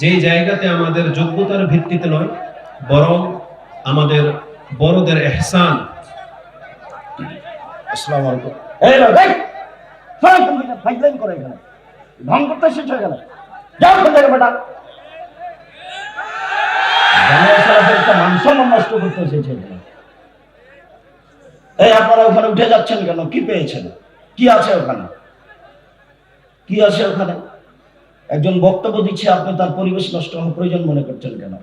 যেই জায়গাতে আমাদের যোগ্যতার ভিত্তিতে নয় বরং আমাদের বড়দের এহসান। আসসালামু আলাইকুম। এই লোক এই শোনো তুমি এটা ফাইজলাইন করে এখানে? ঢং করতে শেষ হয়ে গেল যাও কোন জায়গায় বেটা। জামাই সাহেবের একটা সম্মান নষ্ট করতে এসেছে এই আপনারা ওখানে উঠে যাচ্ছেন কেন? কি পেয়েছেন? কি আছে ওখানে? কি আছে ওখানে? একজন বক্তব্য দিচ্ছে, আপনি তার পরিবেশ নষ্ট হওয়ার প্রয়োজন মনে করছেন কেন?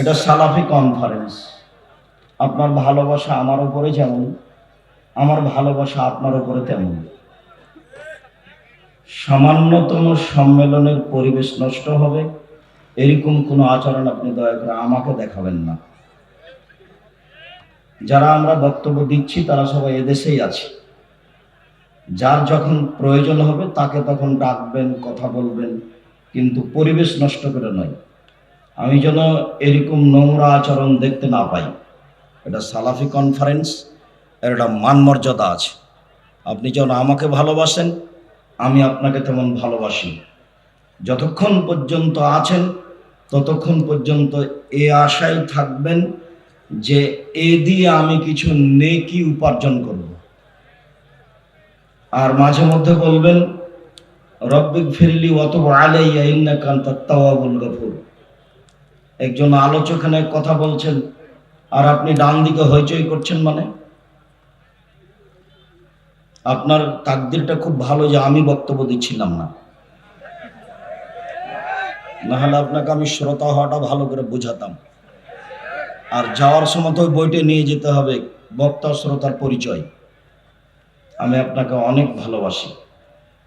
এটা সালাফি কনফারেন্স আপনার ভালোবাসা আমার উপরে যেমন, আমার ভালোবাসা আপনার উপরে তেমন। সামান্যতম সম্মেলনের পরিবেশ নষ্ট হবে, এরকম কোনো আচরণ আপনি দয়া করে আমাকে দেখাবেন না। যারা আমরা বক্তব্য দিচ্ছি, তারা সবাই এদেশেই আছে। যার যখন প্রয়োজন হবে, তাকে তখন ডাকবেন, কথা বলবেন, কিন্তু পরিবেশ নষ্ট করে নয়। আমি যেন এরকম নোংরা আচরণ দেখতে না পাই। এটা সালাফি কনফারেন্স এর একটা মান মর্যাদা আছে। আপনি যেন আমাকে ভালোবাসেন, আমি আপনাকে তেমন ভালোবাসি যতক্ষণ পর্যন্ত আছেন, ততক্ষণ পর্যন্ত এ আশায় থাকবেন যে এ দিয়ে আমি কিছু নেকি উপার্জন করব। আর মাঝে মধ্যে বলবেন, রব্বিক ফিরলি অত আলাইয়া ইন্না কান্তা গফুর। একজন আলোচক কথা বলছেন, আর আপনি ডান দিকে হইচই করছেন মানে? আপনার তাকদিরটা খুব ভালো যে আমি বক্তব্য দিচ্ছিলাম না। নাহলে আপনাকে আমি শ্রোতা হওয়াটা ভালো করে বুঝাতাম। আর যাওয়ার সময় তো বইটা নিয়ে যেতে হবে, বক্তা শ্রোতার পরিচয়। আমি আপনাকে অনেক ভালোবাসি।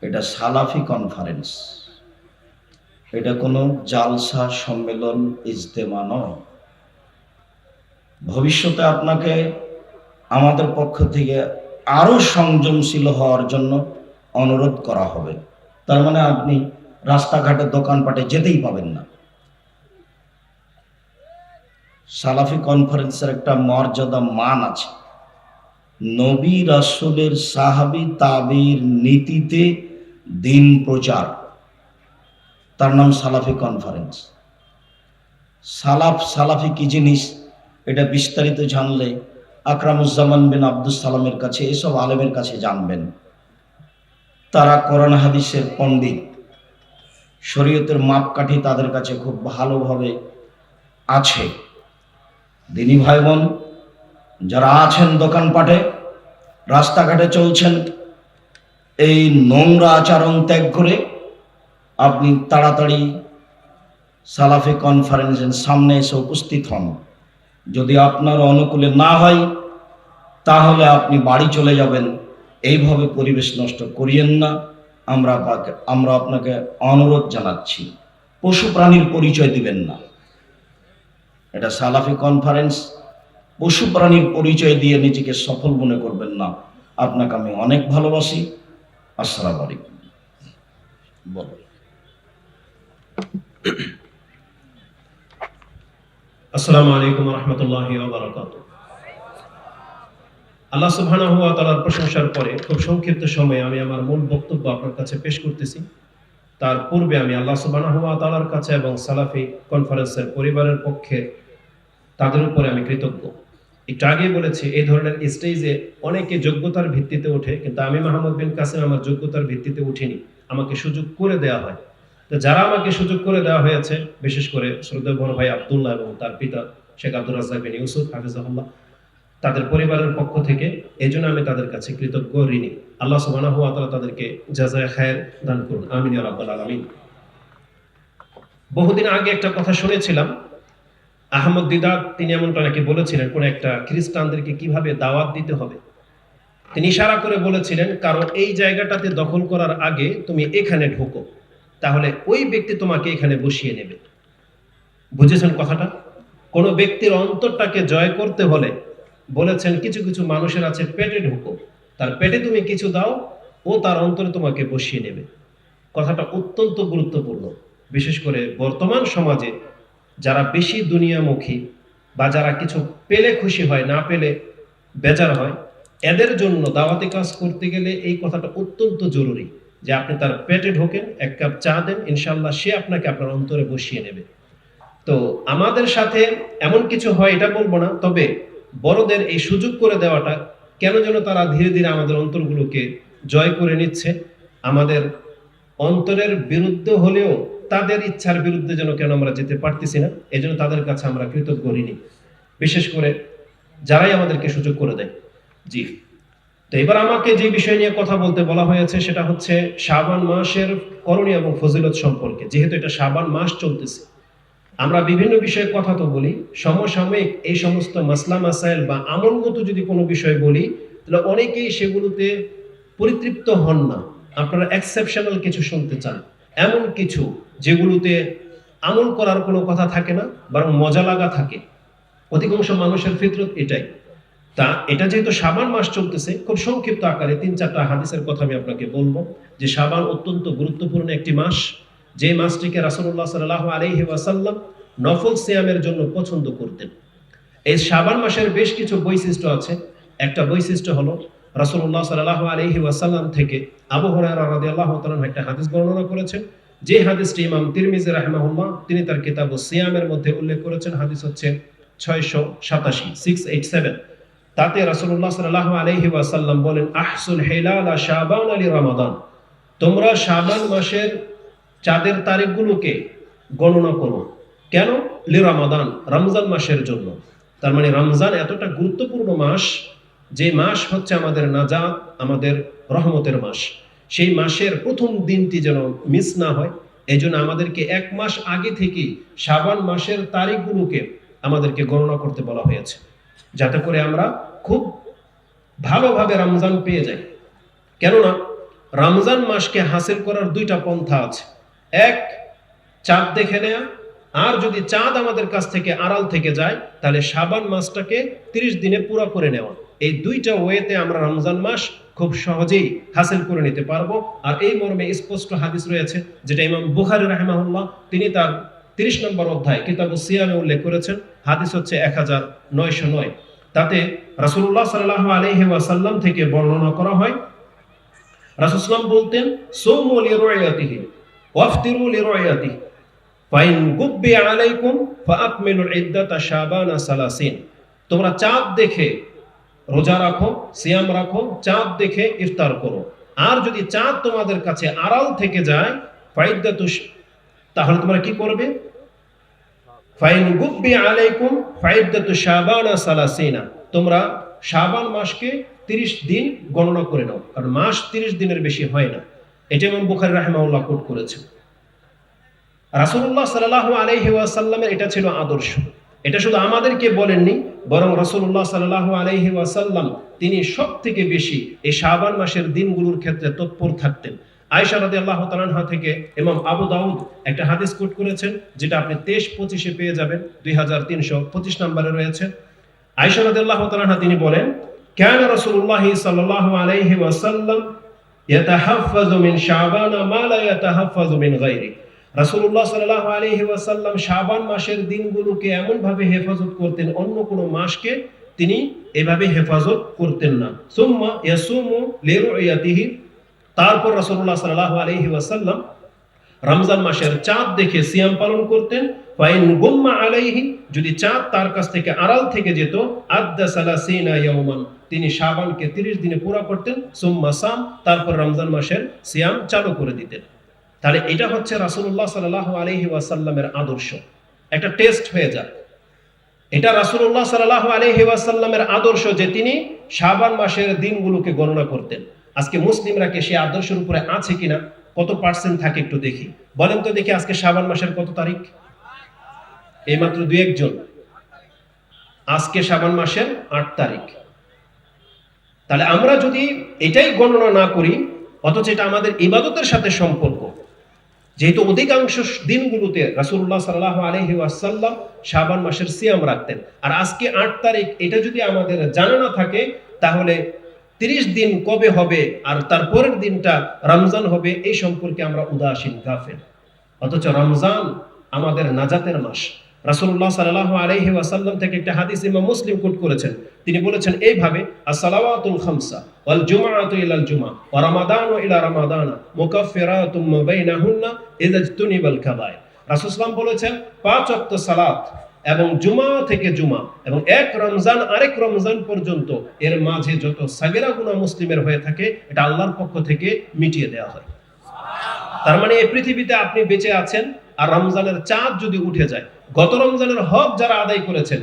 এটা সালাফি কনফারেন্স এটা কোনো জালসা সম্মেলন ইজতেমা নয়। ভবিষ্যতে আপনাকে আমাদের পক্ষ থেকে আরও সংযমশীল হওয়ার জন্য অনুরোধ করা হবে। তার মানে আপনি রাস্তাঘাটে, দোকানপাটে যেতেই পাবেন না। সালাফি কনফারেন্সের একটা মর্যাদা মান আছে। নবী রাসূলের সাহাবি তাবির নীতিতে দিন প্রচার। তার নাম সালাফি কনফারেন্স সালাফ, সালাফি কি জিনিস? এটা বিস্তারিত জানলে আকরামুজ্জামান বিন আব্দুল সালামের কাছে, এসব আলেমের কাছে জানবেন। তারা কোরআন হাদিসের পণ্ডিত। শরীয়তের মাপকাঠি তাদের কাছে খুব ভালোভাবে আছে। দিনী ভাই বোন যারা আছেন দোকানপাটে, রাস্তাঘাটে চলছেন, এই নোংরা আচরণ ত্যাগ করে আপনি তাড়াতাড়ি সালাফি কনফারেন্সের সামনে এসে উপস্থিত হন। যদি আপনার অনুকূলে না হয়, তাহলে আপনি বাড়ি চলে যাবেন। এইভাবে পরিবেশ নষ্ট করিয়েন না। আমরা আমরা আপনাকে অনুরোধ জানাচ্ছি। পশু প্রাণীর পরিচয় দিবেন না। এটা সালাফি কনফারেন্স পশু প্রাণীর পরিচয় দিয়ে নিজেকে সফল মনে করবেন না। আপনাকে আমি অনেক ভালোবাসি। আসসালামু আলাইকুম। বলো। আসসালামু আলাইকুম রহমতুল্লাহ আল্লাহ সুবহানাহু ওয়া তাআলার প্রশংসার পরে খুব সংক্ষিপ্ত সময়ে আমি আমার মূল বক্তব্য আপনার কাছে পেশ করতেছি। তার পূর্বে আমি আল্লাহ সুবহানাহু ওয়া তাআলার কাছে এবং সালাফি কনফারেন্সের পরিবারের পক্ষে তাদের উপরে আমি কৃতজ্ঞ। একটু আগে বলেছি, এই ধরনের স্টেজে অনেকে যোগ্যতার ভিত্তিতে ওঠে, কিন্তু আমি মাহমুদ বিন কাসিম আমার যোগ্যতার ভিত্তিতে উঠিনি। আমাকে সুযোগ করে দেওয়া হয়। তো যারা আমাকে সুযোগ করে দেওয়া হয়েছে, বিশেষ করে শ্রদ্ধেয় বড় ভাই আব্দুল্লাহ এবং তার পিতা শেখ আব্দুল রাজাক বিন ইউসুফ, হাফিজাহুল্লাহ, তাদের পরিবারের পক্ষ থেকে এই জন্য আমি তাদের কাছে কৃতজ্ঞ ঋণী। আল্লাহ ওয়া তাআলা তাদেরকে জাযায়ে খায়ের দান করুন। আমিন রাব্বাল আলামিন। বহুদিন আগে একটা কথা শুনেছিলাম আহমদ দিদার, তিনি এমনটা নাকি বলেছিলেন, কোন একটা খ্রিস্টানদেরকে কীভাবে দাওয়াত দিতে হবে? তিনি ইশারা করে বলেছিলেন, কারণ এই জায়গাটাতে দখল করার আগে তুমি এখানে ঢোকো, তাহলে ওই ব্যক্তি তোমাকে এখানে বসিয়ে নেবে। বুঝেছেন কথাটা? কোনো ব্যক্তির অন্তরটাকে জয় করতে হলে বলেছেন, কিছু কিছু মানুষের আছে পেটে ঢুকো, তার পেটে তুমি কিছু দাও, ও তার অন্তরে তোমাকে বসিয়ে নেবে। কথাটা অত্যন্ত গুরুত্বপূর্ণ। বিশেষ করে বর্তমান সমাজে যারা বেশি দুনিয়ামুখী বা যারা কিছু পেলে খুশি হয়, না পেলে বেজার হয়, এদের জন্য দাওয়াতি কাজ করতে গেলে এই কথাটা অত্যন্ত জরুরি যে আপনি তার পেটে ঢোকেন, এক কাপ চা দেন ইনশাল্লাহ সে আপনাকে আপনার অন্তরে বসিয়ে নেবে। তো আমাদের সাথে এমন কিছু হয়, এটা বলব না, তবে বড়দের এই সুযোগ করে দেওয়াটা কেন যেন তারা ধীরে ধীরে আমাদের অন্তরগুলোকে জয় করে নিচ্ছে। আমাদের অন্তরের বিরুদ্ধে হলেও তাদের ইচ্ছার বিরুদ্ধে যেন কেন আমরা যেতে পারতেছি না, এজন্য তাদের কাছে আমরা কৃতজ্ঞ ঋণী। বিশেষ করে যারাই আমাদেরকে সুযোগ করে দেয়। জি। তো এবার আমাকে যে বিষয় নিয়ে কথা বলতে বলা হয়েছে, সেটা হচ্ছে শাবান মাসের করণীয় এবং ফজিলত সম্পর্কে, যেহেতু এটা শাবান মাস চলতেছে। আমরা বিভিন্ন বিষয়ে কথা তো বলি, সমসাময়িক এই সমস্ত মাসলা, মাসাইল বা আমলগত যদি কোনো বিষয় বলি, তাহলে অনেকেই সেগুলোতে পরিতৃপ্ত হন না। আপনারা এক্সেপশনাল কিছু শুনতে চান, এমন কিছু যেগুলোতে আমল করার কোনো কথা থাকে না, বরং মজা লাগা থাকে। অধিকাংশ মানুষের ফিতরত এটাই। তা এটা যেহেতু সাবান মাস চলতেছে, খুব সংক্ষিপ্ত আকারে তিন চারটা হাদিসের কথা আমি আপনাকে বলব যে সাবান অত্যন্ত গুরুত্বপূর্ণ একটি মাস। যে মাসটিকে রাসূলুল্লাহ সাল্লাল্লাহু আলাইহি ওয়াসাল্লাম নফল সিয়ামের জন্য পছন্দ করতেন। এই সাবান মাসের বেশ কিছু বৈশিষ্ট্য আছে। একটা বৈশিষ্ট্য হলো, রাসূলুল্লাহ সাল্লাল্লাহু আলাইহি ওয়াসাল্লাম থেকে আবু হুরায়রা রাদিয়াল্লাহু তাআলা একটা হাদিস বর্ণনা করেছেন। যে হাদিসটি ইমাম তিরমিজি রাহিমাহুল্লাহ, তিনি তার কিতাব সিয়ামের মধ্যে উল্লেখ করেছেন। হাদিস হচ্ছে ছয়শো সাতাশি সিক্স এইট সেভেন তাতে রাসূলুল্লাহ সাল্লাল্লাহু আলাইহি ওয়াসাল্লাম বলেন, আহসুল হিলালা শাবান আলী রমাদান। তোমরা শাবান মাসের চাঁদের তারিখগুলোকে গণনা করো। কেন? লি রমাদান, রমজান মাসের জন্য। তার মানে রমজান এতটা গুরুত্বপূর্ণ মাস যে মাস হচ্ছে আমাদের নাজাত, আমাদের রহমতের মাস। সেই মাসের প্রথম দিনটি যেন মিস না হয় এই জন্য আমাদেরকে এক মাস আগে থেকেই শাবান মাসের তারিখগুলোকে আমাদেরকে গণনা করতে বলা হয়েছে, যাতে করে আমরা খুব ভালোভাবে রমজান পেয়ে যাই। কেননা, রমজান মাসকে হাসিল করার দুইটা পন্থা আছে। এক, চাঁদ দেখে নেয়া, আর যদি চাঁদ আমাদের কাছ থেকে আড়াল থেকে যায়, তাহলে শাবান মাসটাকে তিরিশ দিনে পুরো করে নেওয়া। এই দুইটা ওয়েতে আমরা রমজান মাস খুব সহজেই হাসিল করে নিতে পারব। আর এই মর্মে স্পষ্ট হাদিস রয়েছে, যেটা ইমাম বুখারি রাহেমাহুল্লাহ, তিনি তার তিরিশ নম্বর অধ্যায় কিতাবু সিয়ামে উল্লেখ করেছেন। হাদিস হচ্ছে এক হাজার নয়শো নয়। তাতে রাসূলুল্লাহ সাল্লাল্লাহু আলাইহি ওয়াসাল্লাম থেকে বর্ণনা করা হয় রাসূলুল্লাহ বলতেন, সৌমু লিরুয়াতিহি ওয়াফতিরু লিরুয়াতিহি ফাইন গুব্বি আলাইকুম ফাআকমিলুল ইদ্দাতা শাবানা সালাসিন। তোমরা চাঁদ দেখে রোজা রাখো, সিয়াম রাখো, চাঁদ দেখে ইফতার করো। আর যদি চাঁদ তোমাদের কাছে আড়াল থেকে যায় ফাইদ্দাতু তাহলে তোমরা কি করবে? ফাইন গুব্বি আলাইকুম ফাইদ্দাতু শাবানা সালাসিনা। তোমরা শাবান মাসকে 30 দিন গণনা করে নাও, কারণ মাস 30 দিনের বেশি হয় না। এটা ইমাম বুখারী রাহিমাহুল্লাহ কোট করেছেন। রাসূলুল্লাহ সাল্লাল্লাহু আলাইহি ওয়াসাল্লামের এটা ছিল আদর্শ। এটা শুধু আমাদেরকে বলেননি বরং রাসূলুল্লাহ সাল্লাল্লাহু আলাইহি ওয়াসাল্লাম তিনি সব থেকে বেশি এই শাবান মাসের দিনগুলোর ক্ষেত্রে তৎপর থাকতেন আয়েশা রাদিয়াল্লাহু তাআলা থেকে ইমাম আবু দাউদ একটা হাদিস কোট করেছেন যেটা আপনি 23 25 এ পেয়ে যাবেন 2325 নম্বরে রয়েছে আয়েশা রাদিয়াল্লাহু তাআলা তিনি বলেন كان رسول الله صلى الله عليه وسلم يتحفظ من شعبان ما لا يتحفظ من غيره রাসূলুল্লাহ সাল্লাল্লাহু আলাইহি ওয়াসাল্লাম শাবান মাসের দিনগুলোকে এমন ভাবে হেফাজত করতেন, অন্য কোনো মাসকে তিনি এভাবে হেফাজত করতেন না। সুম্মা ইয়াসুমু তারপর রাসূলুল্লাহ সাল্লাল্লাহু আলাইহি ওয়াসাল্লাম রমজান মাসের চাঁদ দেখে সিয়াম পালন করতেন। ফাইন গুম্মা আলাইহি, যদি চাঁদ তার কাছ থেকে আড়াল থেকে যেত, আদ্দা সালাসিনা ইয়াউমান তিনি শাবানকে 30 দিনে পুরা করতেন। সুম্মা সাম, তারপর রমজান মাসের সিয়াম চালু করে দিতেন। তাহলে এটা হচ্ছে রাসূলুল্লাহ সাল্লাল্লাহু আলাইহি ওয়াসাল্লামের আদর্শ। একটা টেস্ট হয়ে যায় এটা রাসূলুল্লাহ সাল্লাল্লাহু আলাইহি ওয়াসাল্লামের আদর্শ যে তিনি শাবান মাসের দিনগুলোকে গণনা করতেন। আজকে মুসলিমরা কি সেই আদর্শের উপরে আছে কিনা? কত পার্সেন্ট থাকে একটু দেখি। বলেন তো দেখি আজকে শাবান মাসের কত তারিখ? এইমাত্র দু একজন। আজকে শাবান মাসের আট তারিখ। তাহলে আমরা যদি এটাই গণনা না করি, অথচ এটা আমাদের ইবাদতের সাথে সম্পর্ক। যেহেতু অধিকাংশ দিনগুলোতে রাসুল্লাহ সাল্লাহ আলহি আসাল্লাম শাবান মাসের সিয়াম রাখতেন। আর আজকে আট তারিখ, এটা যদি আমাদের জানা না থাকে, তাহলে তিরিশ দিন কবে হবে আর তারপরের দিনটা রমজান হবে, এই সম্পর্কে আমরা উদাসীন, গাফেল। অথচ রমজান আমাদের নাজাতের মাস। রাসূলুল্লাহ সাল্লাল্লাহু আলাইহি ওয়াসাল্লাম থেকে একটা হাদিস ইমাম মুসলিম কোট করেছেন। তিনি বলেছেন, এইভাবে al-jumu'ah wa ramadanu ila ramadana mukaffiratun ma bainahunna idha ijtunibal রাসূল সাল্লাল্লাহু বলেছেন, পাঁচ ওয়াক্ত সালাত এবং জুমা থেকে জুমা এবং এক রমজান, আরেক রমজান পর্যন্ত এর মাঝে যত সাগেরা গুনাহ মুসলিমের হয়ে থাকে, এটা আল্লাহর পক্ষ থেকে মিটিয়ে দেওয়া হয়। তার মানে এই পৃথিবীতে আপনি বেঁচে আছেন আর রমজানের চাঁদ যদি উঠে যায়, গত রমজানের হক যারা আদায় করেছেন,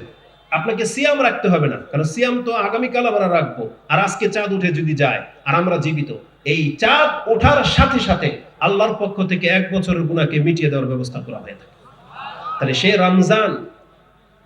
আপনাকে সিয়াম রাখতে হবে না, কারণ সিয়াম তো আগামীকাল আমরা রাখব, আর আজকে চাঁদ উঠে যদি যায়, আর আমরা জীবিত, এই চাঁদ ওঠার সাথে সাথে আল্লাহর পক্ষ থেকে এক বছরের গুণাকে মিটিয়ে দেওয়ার ব্যবস্থা করা হয়ে থাকে। তাহলে সে রমজান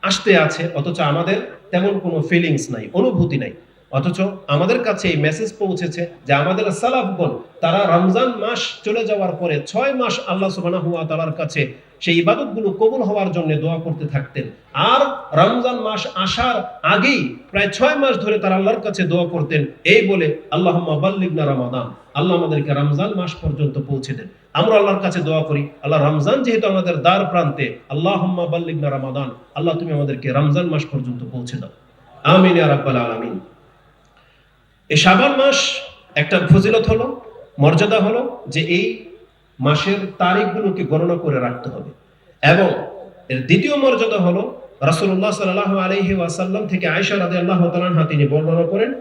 আসতে আছে, অথচ আমাদের তেমন কোনো ফিলিংস নাই, অনুভূতি নাই। অথচ আমাদের কাছে এই মেসেজ পৌঁছেছে যে আমাদের সালাফগণ, তারা রমজান মাস চলে যাওয়ার পরে ছয় মাস আল্লাহ সুবহানাহু ওয়া তাআলার কাছে সেই ইবাদতগুলো কবুল হওয়ার জন্য দোয়া করতে থাকতেন। আর রমজান মাস আসার আগেই প্রায় ছয় মাস ধরে তারা আল্লাহর কাছে দোয়া করতেন, এই বলে, আল্লাহুম্মা বাল্লিগনা রমাদান। আল্লাহ আমাদেরকে রমজান মাস পর্যন্ত পৌঁছে দেন। আমরা আল্লাহর কাছে দোয়া করি, আল্লাহ রমজান যেহেতু আমাদের দ্বার প্রান্তে আল্লাহ বাল্লিগনা রমাদান। আল্লাহ তুমি আমাদেরকে রমজান মাস পর্যন্ত পৌঁছে দাও। আমিন ইয়া রাব্বাল আলামিন। এই শাবান মাস একটা ফজিলত হলো মর্যাদা হলো যে এই মাসের তারিখগুলোকে গণনা করে রাখতে হবে এবং এর দ্বিতীয় মর্যাদা হলো রাসূলুল্লাহ সাল্লাল্লাহু আলাইহি ওয়াসাল্লাম থেকে আয়েশা রাদিয়াল্লাহু তাআলা আনহা তিনি বর্ণনা করেন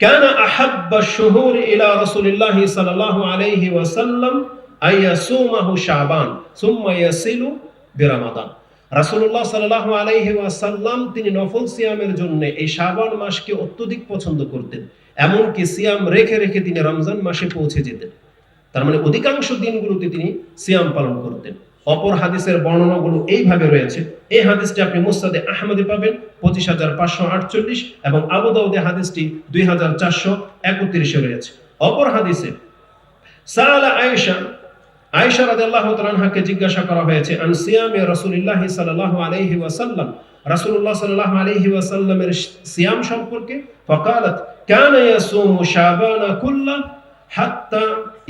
كان أحب الشهور إلى رسول الله صلى الله عليه وسلم أن يصومه شعبان ثم يصل برمضان রাসূলুল্লাহ সাল্লাল্লাহু আলাইহি ওয়াসাল্লাম তিনি নফল সিয়ামের জন্য এই শাবান মাসকে অত্যধিক পছন্দ করতেন, এমনকি সিয়াম রেখে রেখে তিনি রমজান মাসে পৌঁছে যেতেন। তার মানে অধিকাংশ দিনগুলোতে তিনি সিয়াম পালন করতেন। অপর হাদিসের বর্ণনাগুলো এইভাবে রয়েছে। এই হাদিসটি আপনি মুস্তাদে আহমদে পাবেন, পঁচিশ হাজার পাঁচশো আটচল্লিশ এবং আবু দাউদে হাদিসটি দুই হাজার চারশো একত্রিশে রয়েছে। অপর হাদিসে, সাআলা আয়েশা রাদিয়াল্লাহু তাআলা আনহাকে জিজ্ঞাসা করা হয়েছে, আন সিয়ামে রাসূলুল্লাহ সাল্লাল্লাহু আলাইহি ওয়াসাল্লাম? রাসূলুল্লাহ সাল্লাল্লাহু আলাইহি ওয়াসাল্লামের সিয়াম সম্পর্কে ফাকালাত, কানা ইয়াসুমু কুল্লা হাত্তা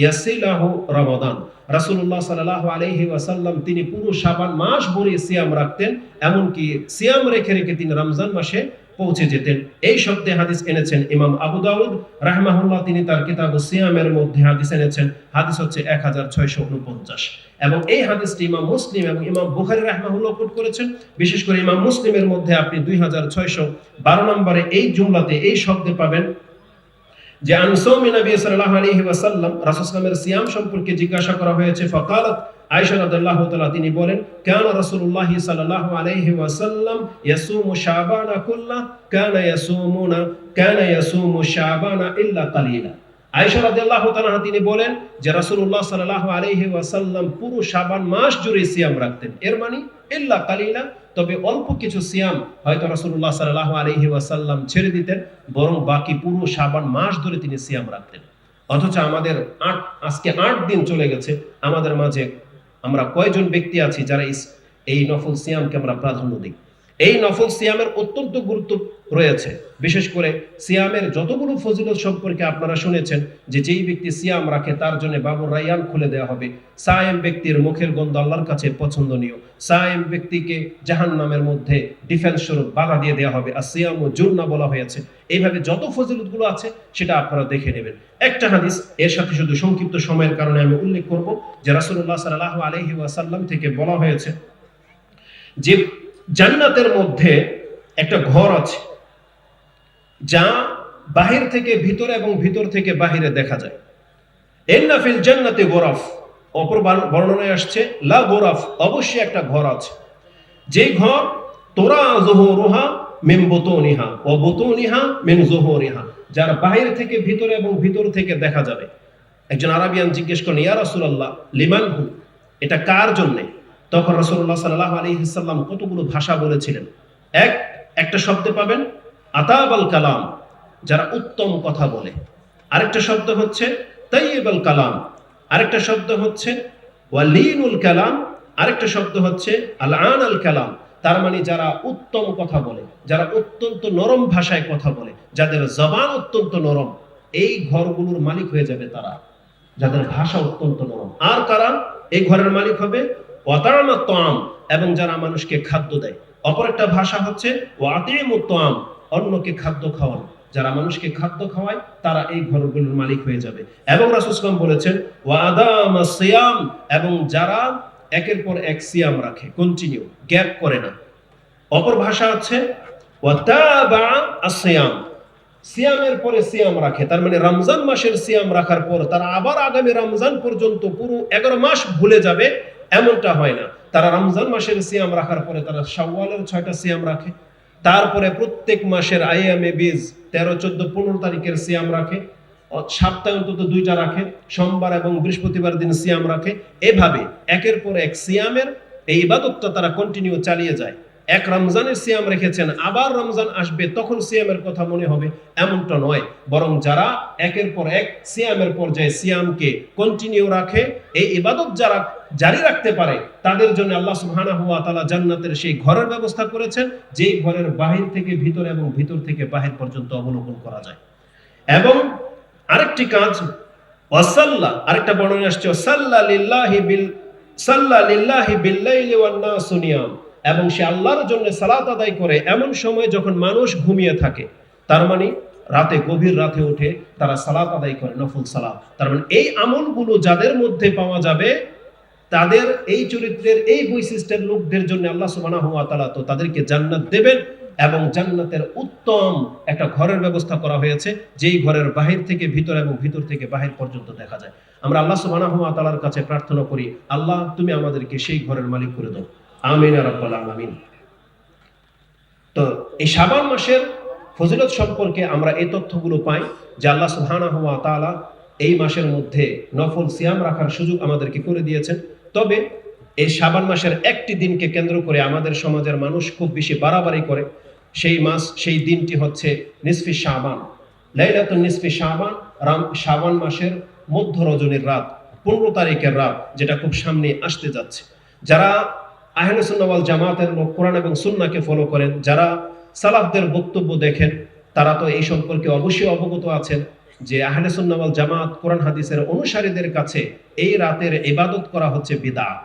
ইয়াসিলাহু রমাদান। রাসূলুল্লাহ সাল্লাল্লাহু আলাইহি ওয়াসাল্লাম তিনি পুরো শাবান মাস ভরে সিয়াম রাখতেন, এমনকি সিয়াম রেখে রেখে তিনি রমজান মাসে পৌঁছে যেতেন। এই শব্দে হাদিস এনেছেন ইমাম আবু দাউদ। রাহমাহুল্লাহ, তিনি তার কিতাব সিয়ামের মধ্যে হাদিস এনেছেন। হাদিস হচ্ছে এক হাজার ছয়শো উনপঞ্চাশ। এবং এই হাদিসটি ইমাম মুসলিম এবং ইমাম বুখারি রাহমাহুল্লাহ কোট করেছেন। বিশেষ করে ইমাম মুসলিমের মধ্যে আপনি দুই হাজার ছয়শো বারো নম্বরে এই জুমলাতে এই শব্দে পাবেন যে আনসৌমি নবী সাল্লাল্লাহু আলাইহি ওয়াসাল্লাম, রাসূল সাল্লামের সিয়াম সম্পর্কে জিজ্ঞাসা করা হয়েছে, ফাকালাত আয়েশা রাদিয়াল্লাহু তাআলা তিনি বলেন, কানা রাসূলুল্লাহ সাল্লাল্লাহু আলাইহি ওয়াসাল্লাম ইয়াসুমু কুল্লা, কানা ইয়াসুমুনা, কানা ইয়াসুমু ইল্লা কালিলা। আয়েশা রাদিয়াল্লাহু তাআলা তিনি বলেন যে, রাসূলুল্লাহ সাল্লাল্লাহু আলাইহি ওয়াসাল্লাম পুরো শাবান মাস জুড়ে সিয়াম রাখতেন। এর মানে ইল্লা কালিলা, তবে অল্প কিছু সিয়াম হয়তো রাসূলুল্লাহ সাল্লাল্লাহু আলাইহি ওয়াসাল্লাম ছেড়ে দিতেন, বরং বাকি পুরো শাবান মাস ধরে তিনি সিয়াম রাখতেন। অথচ আমাদের আট, আজকে আট দিন চলে গেছে, আমাদের মাঝে আমরা কয়জন ব্যক্তি আছি যারা এই নফল সিয়ামকে আমরা প্রাধান্য দিই? এই নফল সিয়ামের অত্যন্ত গুরুত্ব রয়েছে। বিশেষ করে সিয়ামের যতগুলো ফজিলত সম্পর্কে আপনারা শুনেছেন যে যেই ব্যক্তি সিয়াম রাখে, তার জন্য বাবুর রায়ান খুলে দেওয়া হবে। সায়েম ব্যক্তির মুখের গন্ধ আল্লাহর কাছে পছন্দনীয়। সায়েম ব্যক্তিকে জাহান নামের মধ্যে ডিফেন্স স্বরূপ বাধা দিয়ে দেওয়া হবে। আর সিয়াম ও জুন্না বলা হয়েছে। এইভাবে যত ফজিলতগুলো আছে, সেটা আপনারা দেখে নেবেন। একটা হাদিস, এর সাথে শুধু সংক্ষিপ্ত সময়ের কারণে আমি উল্লেখ করব, যে রাসূলুল্লাহ সাল্লাল্লাহু আলাইহি ওয়াসাল্লাম থেকে বলা হয়েছে যে জান্নাতের মধ্যে একটা ঘর আছে, যা বাহির থেকে ভিতরে এবং ভিতর থেকে বাহিরে দেখা যায়। এন্না ফিল জান্নাতে গোরাফ, অপর বর্ণনায় আসছে, লা গোরাফ অবশ্যই একটা ঘর আছে। যে ঘর তোরা জোহরুহা মিন বুতুনিহা, ও বুতুনিহা মিন জোহরিহা, যার বাহির থেকে ভিতরে এবং ভিতর থেকে দেখা যাবে। একজন আরাবিয়ান জিজ্ঞেস করেন ইয়া লিমান হু? এটা কার জন্য? তখন রাসূলুল্লাহ সাল্লাল্লাহু আলাইহি সাল্লাম কতগুলো ভাষা বলেছিলেন? এক, একটা শব্দে পাবেন আতাবাল কালাম, যারা উত্তম কথা বলে। আরেকটা শব্দ হচ্ছে তাইয়িবাল কালাম, আরেকটা শব্দ হচ্ছে ওয়ালিনুল কালাম, আরেকটা শব্দ হচ্ছে আল আল কালাম। তার মানে যারা উত্তম কথা বলে, যারা অত্যন্ত নরম ভাষায় কথা বলে, যাদের জবান অত্যন্ত নরম, এই ঘরগুলোর মালিক হয়ে যাবে তারা। যাদের ভাষা অত্যন্ত নরম। আর কারা? এই ঘরের মালিক হবে তাম এবং যারা মানুষকে খাদ্য দেয়। অপর একটা ভাষা হচ্ছে ওয়াতিমুত্তাম অন্যকে খাদ্য খাওয়ানো। যারা মানুষকে খাদ্য খাওয়ায়, তারা এই ঘরগুলোর মালিক হয়ে যাবে। এবং রাসুসলাম বলেছেন ওয়াদাম সিয়াম এবং যারা একের পর এক সিয়াম রাখে কন্টিনিউ গ্যাপ করে না। অপর ভাষা আসিয়াম সিয়ামের পরে সিয়াম রাখে। তার মানে রমজান মাসের সিয়াম রাখার পর, তারা আবার আগামী রমজান পর্যন্ত পুরো এগারো মাস ভুলে যাবে এমনটা হয় না। তারা রমজান মাসের সিয়াম রাখার পরে তারা শাওয়ালের ছয়টা সিয়াম রাখে। তারপরে প্রত্যেক মাসের আইএমএ বীজ তেরো, চোদ্দ, পনেরো তারিখের সিয়াম রাখে। সপ্তাহে অন্তত দুইটা রাখে। সোমবার এবং বৃহস্পতিবার দিন সিয়াম রাখে। এভাবে একের পর এক সিয়ামের এই ইবাদতটা তারা কন্টিনিউ চালিয়ে যায়। এক রমজানের সিয়াম রেখেছেন, আবার রমজান আসবে, তখন সিয়ামের কথা মনে হবে। এমনটা নয়, বরং যারা একের পর এক সিয়ামের পর্যায়ে সিয়ামকে কন্টিনিউ রাখে, এই ইবাদত যারা জারি রাখতে পারে, তাদের জন্য আল্লাহ সুবহানাহু ওয়া তালা জান্নাতের সেই ঘরের ব্যবস্থা করেছেন, যেই ঘরের বাহির থেকে ভিতর এবং ভিতর থেকে বাহির পর্যন্ত অবলোকন করা যায়। এবং আরেকটি কাজ, ওয়াসাল্লা, আরেকটা বর্ণনা আসছে, ওয়াসাল্লা লিল্লাহি বিল, সাল্লা লিল্লাহি বিল্লাইলি ওয়ান নাসু নিয়াম। এবং সে আল্লাহর জন্য সালাত আদায় করে এমন সময় যখন মানুষ ঘুমিয়ে থাকে, তার মানে রাতে গভীর রাতে উঠে তারা সালাত আদায় করে, নফল সালাত। তার মানে এই আমলগুলো যাদের মধ্যে পাওয়া যাবে, তাদের এই চরিত্রের এই বৈশিষ্ট্যের লোকদের জন্য আল্লাহ সুবহানাহু ওয়া তাআলা তো তাদেরকে জান্নাত দেবেন এবং জান্নাতের উত্তম একটা ঘরের ব্যবস্থা করা হয়েছে, যেই ঘরের বাহির থেকে ভিতর এবং ভিতর থেকে বাহির পর্যন্ত দেখা যায়। আমরা আল্লাহ সুবহানাহু ওয়া তাআলার কাছে প্রার্থনা করি, আল্লাহ তুমি আমাদেরকে সেই ঘরের মালিক করে দাও। আমিন রাব্বাল তো এই শাবান মাসের ফজিলত সম্পর্কে আমরা এই তথ্যগুলো পাই যে আল্লাহ সুবহানাহু ওয়া তাআলা এই মাসের মধ্যে নফল সিয়াম রাখার সুযোগ আমাদেরকে করে দিয়েছেন। তবে এই শাবান মাসের একটি দিনকে কেন্দ্র করে আমাদের সমাজের মানুষ খুব বেশি বাড়াবাড়ি করে। সেই মাস, সেই দিনটি হচ্ছে নিসফি শাবান। লাইলাতুন নিসফি শাবান, রাম, শাবান মাসের মধ্য রজনীর রাত, পনেরো তারিখের রাত, যেটা খুব সামনে আসতে যাচ্ছে। যারা আহলে সুন্নাওয়াল জামাতের লোক কোরআন এবং সুন্নাকে ফলো করেন। যারা সালাফদের বক্তব্য দেখেন, তারা তো এই সম্পর্কে অবশ্যই অবগত আছেন যে আহলে সুন্নাওয়াল জামাত কোরআন হাদিসের অনুসারীদের কাছে এই রাতের ইবাদত করা হচ্ছে বিদাত।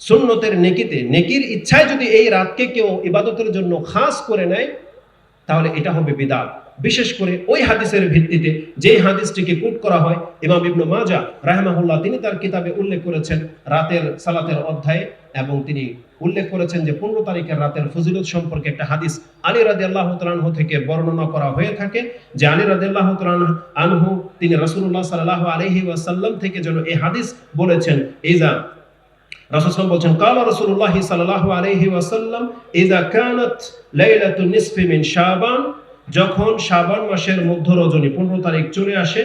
সুন্নতের নেকিতে, নেকির ইচ্ছায় যদি এই রাতকে কেউ ইবাদতের জন্য খাস করে নেয়, তাহলে এটা হবে বিদাত। বিশেষ করে ওই হাদিসের ভিত্তিতে যেই হাদিসটিকে কোট করা হয়, ইমাম ইবনু মাজা রাহমাহুল্লাহ তিনি তার কিতাবে উল্লেখ করেছেন রাতের সালাতের অধ্যায়ে এবং তিনি উল্লেখ করেছেন যে পনেরো তারিখের রাতের ফজিলত সম্পর্কে একটা হাদিস আলী রাদি আল্লাহ তালানহু থেকে বর্ণনা করা হয়ে থাকে যে আলী রাদি আল্লাহ আনহু তিনি রসুল্লাহ সাল্লাহ আলহি ওয়াসাল্লাম থেকে যেন এই হাদিস বলেছেন, ইজা রাসূল বলছেন, কালা রাসূলুল্লাহ সাল্লাল্লাহু আলাইহি ওয়াসাল্লাম ইযা কানাত লাইলাতুন নিসফি মিন শাবান যখন শাবান মাসের মধ্য রজনী 15 তারিখ চলে আসে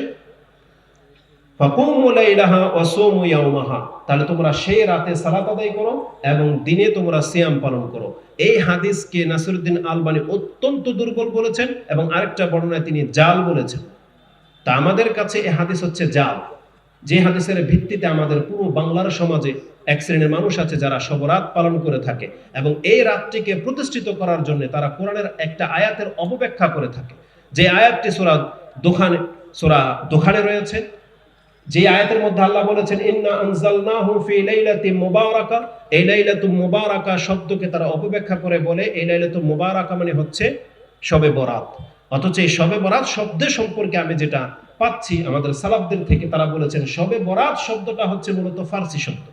তাহলে তোমরা সেই রাতে সালাত আদায় করো এবং দিনে তোমরা সিয়াম পালন করো। এই হাদিসকে নাসিরউদ্দিন আলবানী অত্যন্ত দুর্বল বলেছেন এবং আরেকটা বর্ণনায় তিনি জাল বলেছেন। তা আমাদের কাছে এই হাদিস হচ্ছে জাল। যে হাদিসের ভিত্তিতে আমাদের পুরো বাংলার সমাজে এক শ্রেণির মানুষ আছে যারা সবরাত পালন করে থাকে এবং এই রাতটিকে প্রতিষ্ঠিত করার জন্য তারা কোরআনের একটা আয়াতের অপব্যাখ্যা করে থাকে। যে আয়াতটি সোরা দোকানে সোরা দোকানে রয়েছে যে আয়াতের মধ্যে আল্লাহ বলেছেন, ইন্না মুবারাকা এই মুবারাকা শব্দকে তারা অপব্যাখ্যা করে বলে, এই লাইলাতুল মুবারাকা মানে হচ্ছে শবে বরাত। অথচ এই শবে বরাত শব্দের সম্পর্কে আমি যেটা পাচ্ছি আমাদের সালাফদের থেকে, তারা বলেছেন, শবে বরাত শব্দটা হচ্ছে মূলত ফার্সি শব্দ।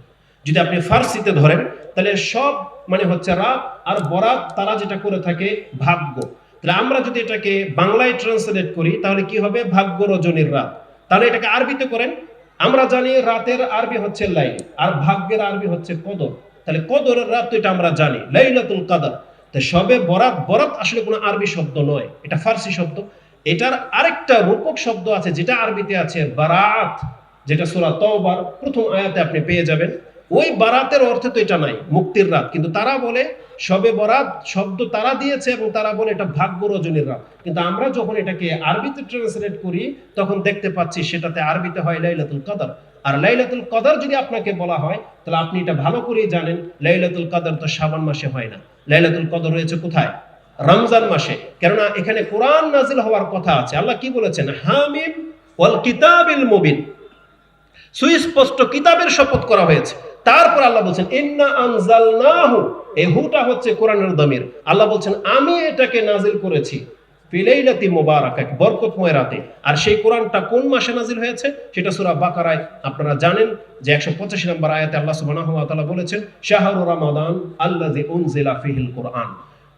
যদি আপনি ফার্সিতে ধরেন, তাহলে সব মানে হচ্ছে রাত আর বরাত তারা যেটা করে থাকে, ভাগ্য। তাহলে আমরা যদি এটাকে বাংলায় ট্রান্সলেট করি, তাহলে কি হবে? ভাগ্য রজনীর রাত। তাহলে এটাকে আরবিতে করেন, আমরা জানি রাতের আরবি হচ্ছে লাইল, আর ভাগ্যের আরবি হচ্ছে কদর। তাহলে কদরের রাত তো এটা আমরা জানি, লাইলাতুল কাদর। তো সবে বরাত বরাত আসলে কোনো আরবি শব্দ নয়, এটা ফার্সি শব্দ। এটার আরেকটা রূপক শব্দ আছে, যেটা আরবিতে আছে বারাত, যেটা সূরা তওবার, প্রথম আয়াতে আপনি পেয়ে যাবেন। ওই বারাতের অর্থে তো এটা নাই, মুক্তির রাত। কিন্তু তারা বলে, সবে বরাত শব্দ তারা দিয়েছে এবং তারা বলে এটা ভাগ্য রজনীর রাত। কিন্তু আমরা যখন এটাকে আরবিতে ট্রান্সলেট করি, তখন দেখতে পাচ্ছি সেটাতে আরবিতে হয় লাইলাতুল কদর। আর লাইলাতুল কদর যদি আপনাকে বলা হয়, তাহলে আপনি এটা ভালো করেই জানেন, লাইলাতুল কদর তো শ্রাবণ মাসে হয় না। লাইলাতুল কদর রয়েছে কোথায়? রমজান মাসে। কেননা এখানে কোরআন নাজিল হওয়ার কথা আছে। আল্লাহ কি বলেছেন? হামিম ওয়াল কিতাবিল মুবিন। সুস্পষ্ট কিতাবের শপথ করা হয়েছে। তারপর আল্লাহ বলছেন, ইন্না এই হুটা হচ্ছে কোরআনের দমির। আল্লাহ বলছেন, আমি এটাকে নাজিল করেছি এক বরকতময় রাতে। আর সেই কোরআনটা কোন মাসে নাজিল হয়েছে? সেটা সূরা বাকারায় আপনারা জানেন যে 185 নম্বর আয়াতে আল্লাহ সুবহানাহু বলেছেন, শাহরু রমাদান আল্লাযী উনজিলা ফিহিল কোরআন।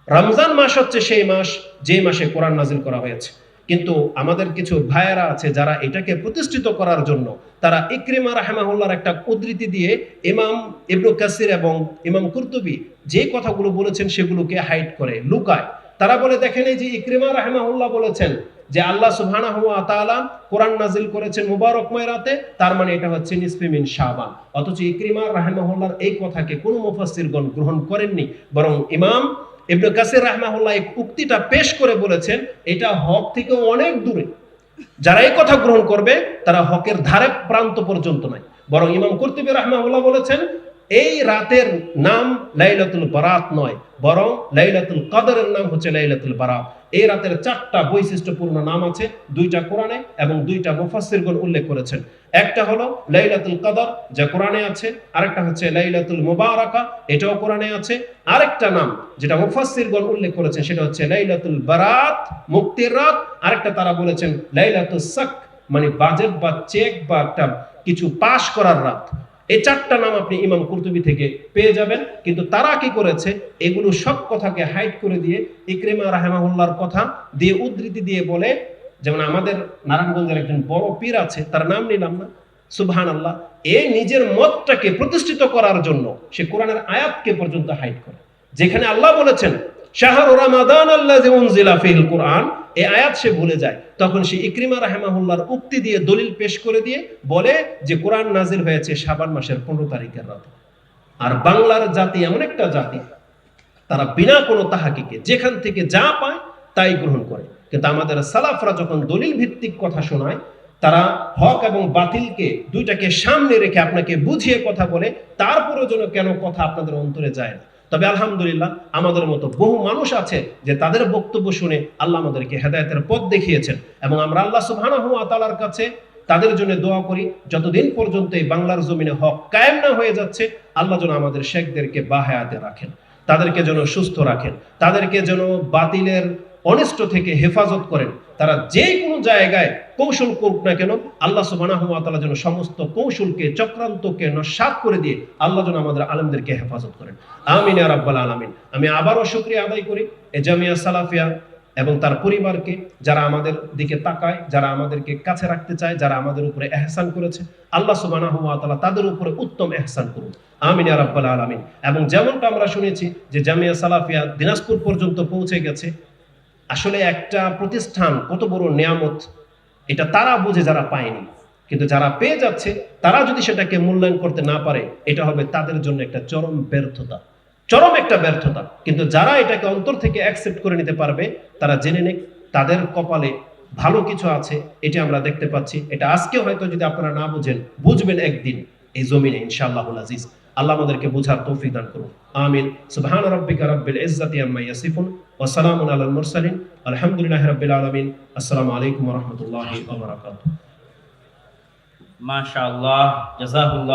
রমজান মাস হচ্ছে সেই মাস যে মাসে কোরআন নাজিল করা হয়েছে। কিন্তু আমাদের কিছু ভাইয়েরা আছে যারা এটাকে প্রতিষ্ঠিত করার জন্য তারা ইকরিমা রাহেমাহুল্লাহর একটা উদ্ধৃতি দিয়ে ইমাম ইবনু কাসির এবং ইমাম কুরতুবি যে কথাগুলো বলেছেন সেগুলোকে হাইড করে, লুকায়। তারা বলে, দেখেন এই যে ইকরিমা রাহেমাহুল্লাহ বলেছেন যে আল্লাহ সুবহানাহু ওয়া তাআলা কোরআন নাজিল করেছেন মুবারকময় রাতে তার মানে এটা হচ্ছে নিসফি মিন শাবান। অথচ ইকরিমা রাহেমাহুল্লাহর এই কথাকে কোনো মুফাসসিরগণ গ্রহণ করেননি, বরং ইমাম ইবনে কাসির রাহমাহুল্লাহ এই উক্তিটা পেশ করে বলেছেন, এটা হক থেকে অনেক দূরে। যারা এই কথা গ্রহণ করবে, তারা হকের ধারে প্রান্ত পর্যন্ত নাই বরং ইমাম কর্তিবী রাহমাহুল্লাহ বলেছেন এই রাতের নাম লাইলাতুল বারাত নয়, বরং লাইলাতুল কদরের নাম হচ্ছে লাইলাতুল বারাত। এই রাতের চারটা বৈশিষ্ট্যপূর্ণ নাম আছে, দুইটা কোরআনে এবং দুইটা মুফাসসিরগণ উল্লেখ করেছেন। একটা হলো লাইলাতুল কদর, যা কোরআনে আছে, আরেকটা হচ্ছে লাইলাতুল মুবারাকা, এটাও কোরআনে আছে। আরেকটা নাম যেটা মুফাসসিরগণ উল্লেখ করেছেন, সেটা হচ্ছে লাইলাতুল বারাত, মুক্তির রাত। আরেকটা তারা বলেছেন লাইলাতুল সাক মানে বাজেট বা চেক বা একটা কিছু পাস করার রাত। এই চারটা নাম আপনি ইমাম কুরতুবি থেকে পেয়ে যাবেন। কিন্তু তারা কি করেছে? এগুলো সব কথাকে হাইড করে দিয়ে ইকরিমা রাহেমাহুল্লাহর কথা দিয়ে উদ্ধৃতি দিয়ে বলে, যেমন আমাদের নারায়ণগঞ্জের একজন বড় পীর আছে, তার নাম নিলাম না। সুবহান আল্লাহ এ নিজের মতটাকে প্রতিষ্ঠিত করার জন্য সে কোরআনের আয়াতকে পর্যন্ত হাইড করে। যেখানে আল্লাহ বলেছেন, শাহরু রামাদান আল্লাযী উনজিলা ফিল কোরআন। এই আয়াত সে ভুলে যায়। তখন সে ইকরিমা রাহেমাহুল্লাহর উক্তি দিয়ে দলিল পেশ করে দিয়ে বলে যে, কোরআন নাজিল হয়েছে শাবান মাসের পনেরো তারিখের রাতে। আর বাংলার জাতি এমন একটা জাতি, তারা বিনা কোনো তাহাকিকে যেখান থেকে যা পায় তাই গ্রহণ করে। কিন্তু আমাদের সালাফরা যখন দলিল ভিত্তিক কথা শোনায়, তারা হক এবং বাতিলকে দুইটাকে সামনে রেখে আপনাকে বুঝিয়ে কথা বলে তারপরে যেন কেন কথা আপনাদের অন্তরে যায় না। তবে আলহামদুলিল্লাহ আমাদের মতো বহু মানুষ আছে যে তাদের বক্তব্য শুনে আল্লাহ আমাদেরকে হেদায়তের পথ দেখিয়েছেন এবং আমরা আল্লাহ সুবহানাহু ওয়া তাআলার কাছে তাদের জন্য দোয়া করি, যতদিন পর্যন্ত এই বাংলার জমিনে হক কায়েম না হয়ে যাচ্ছে, আল্লাহ যেন আমাদের শেখদেরকে বাহায়াতে রাখেন, তাদেরকে যেন সুস্থ রাখেন, তাদেরকে যেন বাতিলের অনিষ্ট থেকে হেফাজত করেন। তারা যে কোনো জায়গায় কৌশল করুক না কেন, আল্লাহ তাআলা যেন সমস্ত কৌশলকে, চক্রান্তকে নস্যাৎ করে দিয়ে আল্লাহ যেন আমাদের আলমদেরকে হেফাজত করেন। আমিন রাব্বাল আলামিন। আমি আবারও শুকরিয়া আদায় করি এ জামিয়া সালাফিয়া এবং তার পরিবারকে যারা আমাদের দিকে তাকায়, যারা আমাদেরকে কাছে রাখতে চায়, যারা আমাদের উপরে এহসান করেছে। আল্লাহ তাআলা তাদের উপরে উত্তম এহসান করুন আমিন রাব্বাল আলামিন। এবং যেমনটা আমরা শুনেছি যে জামিয়া সালাফিয়া দিনাজপুর পর্যন্ত পৌঁছে গেছে আসলে একটা প্রতিষ্ঠান কত বড় নিয়ামত, এটা তারা বুঝে যারা পায়নি। কিন্তু যারা পেয়ে যাচ্ছে, তারা যদি সেটাকে মূল্যায়ন করতে না পারে, এটা হবে তাদের জন্য একটা চরম ব্যর্থতা। চরম একটা ব্যর্থতা। কিন্তু যারা এটাকে অন্তর থেকে অ্যাকসেপ্ট করে নিতে পারবে, তারা জেনে নিক, তাদের কপালে ভালো কিছু আছে, এটা আমরা দেখতে পাচ্ছি। এটা আজকে হয়তো যদি আপনারা না বুঝেন, বুঝবেন একদিন এই জমিনে, ইনশাআল্লাহুল আজিজ। আল্লাহ আমাদেরকে বোঝার তৌফিক দান করুন। আমিন। সুবহান রাব্বিকা রাব্বিল ইজ্জাতি আম্মা ইয়াসিফুন ওয়া সালামুন আলাল মুরসালিন। আলহামদুলিল্লাহি রাব্বিল আলামিন। আসসালামু আলাইকুম ওয়া রাহমাতুল্লাহি ওয়া বারাকাতুহু। মাশাআল্লাহ, জাযাকুল্লাহ।